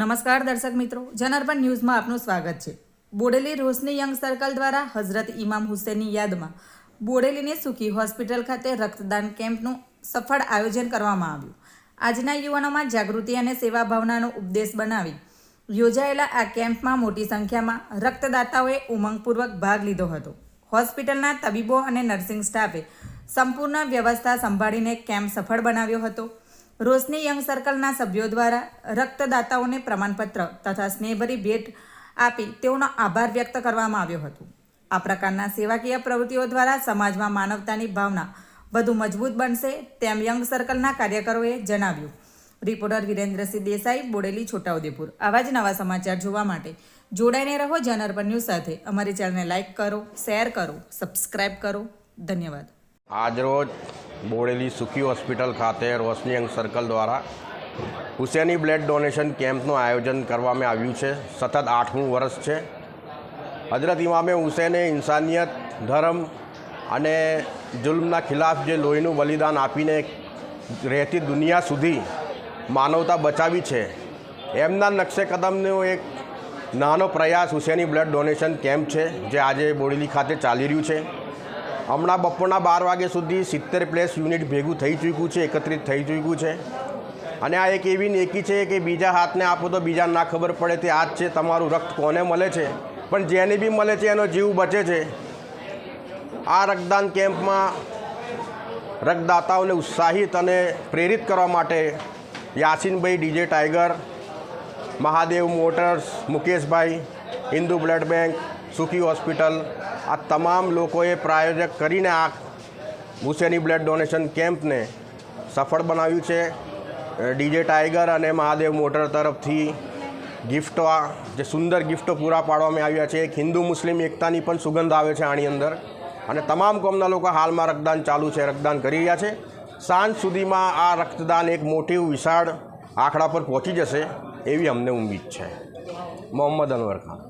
નમસ્કાર દર્શક મિત્રો, જનાર્પણ ન્યૂઝમાં આપનું સ્વાગત છે. બોડેલી રોશની યંગ સર્કલ દ્વારા હઝરત ઇમામ હુસેનની યાદમાં બોડેલીની સુખી હોસ્પિટલ ખાતે રક્તદાન કેમ્પનું સફળ આયોજન કરવામાં આવ્યું. આજના યુવાનોમાં જાગૃતિ અને સેવા ભાવનાનો ઉપદેશ બનાવી યોજાયેલા આ કેમ્પમાં મોટી સંખ્યામાં રક્તદાતાઓએ ઉમંગપૂર્વક ભાગ લીધો હતો. હોસ્પિટલના તબીબો અને નર્સિંગ સ્ટાફે સંપૂર્ણ વ્યવસ્થા સંભાળીને કેમ્પ સફળ બનાવ્યો હતો. રોશની યંગ સર્કલના સભ્યો દ્વારા રક્તદાતાઓને પ્રમાણપત્ર તથા સ્નેહભરી ભેટ આપી તેઓનો આભાર વ્યક્ત કરવામાં આવ્યો હતો. આ પ્રકારના સેવાકીય પ્રવૃત્તિઓ દ્વારા સમાજમાં માનવતાની ભાવના વધુ મજબૂત બનશે તેમ યંગ સર્કલના કાર્યકરોએ જણાવ્યું. રિપોર્ટર વિરેન્દ્રસિંહ દેસાઈ, બોડેલી, છોટાઉદેપુર. આવા જ નવા સમાચાર જોવા માટે જોડાઈને રહો જનઅર્પણ ન્યૂઝ સાથે. અમારી ચેનલને લાઇક કરો, શેર કરો, સબસ્ક્રાઇબ કરો. ધન્યવાદ. આજરોજ બોડેલી સુખી હોસ્પિટલ ખાતે રોશની અંગ સર્કલ દ્વારા હુસેની બ્લડ ડોનેશન કેમ્પનું આયોજન કરવામાં આવ્યું છે. સતત આઠમું વર્ષ છે. હજરત ઇમામે હુસેને ઇન્સાનિયત, ધર્મ અને જુલ્મના ખિલાફ જે લોહીનું બલિદાન આપીને રહેતી દુનિયા સુધી માનવતા બચાવી છે. એમના નકશે કદમનો એક નાનો પ્રયાસ હુસેની બ્લડ ડોનેશન કેમ્પ છે, જે આજે બોડેલી ખાતે ચાલી રહ્યું છે. હમણાં બપોરના બાર વાગ્યા સુધી સિત્તેર પ્લેસ યુનિટ ભેગું થઈ ચૂક્યું છે, એકત્રિત થઈ ચૂક્યું છે. અને આ એક એવી નેકી છે કે બીજા હાથને આપો તો બીજાને ના ખબર પડે તે આ જ છે, તમારું રક્ત કોને મળે છે? પણ જેને બી મળે છે એનો જીવ બચે છે. આ રક્તદાન કેમ્પમાં રક્તદાતાઓને ઉત્સાહિત અને પ્રેરિત કરવા માટે Yasinbhai, DJ tiger, Mahadev motors, Mukeshbhai, Hindu blood bank, Sukhi hospital આ તમામ લોકોએ પ્રાયોજક કરીને આ હુસેની બ્લડ ડોનેશન કેમ્પને સફળ બનાવ્યું છે. ડીજે ટાઈગર અને મહાદેવ મોટર તરફથી ગિફ્ટો આ જે સુંદર ગિફ્ટો પૂરા પાડવામાં આવ્યા છે. એક હિન્દુ મુસ્લિમ એકતાની પણ સુગંધ આવે છે આની અંદર. અને તમામ કોમના લોકો હાલમાં રક્તદાન ચાલુ છે, રક્તદાન કરી રહ્યા છે. સાંજ સુધીમાં આ રક્તદાન એક મોટી વિશાળ આંકડા પર પહોંચી જશે એવી અમને ઉમ્મીદ છે. મોહમ્મદ અનવર ખાન.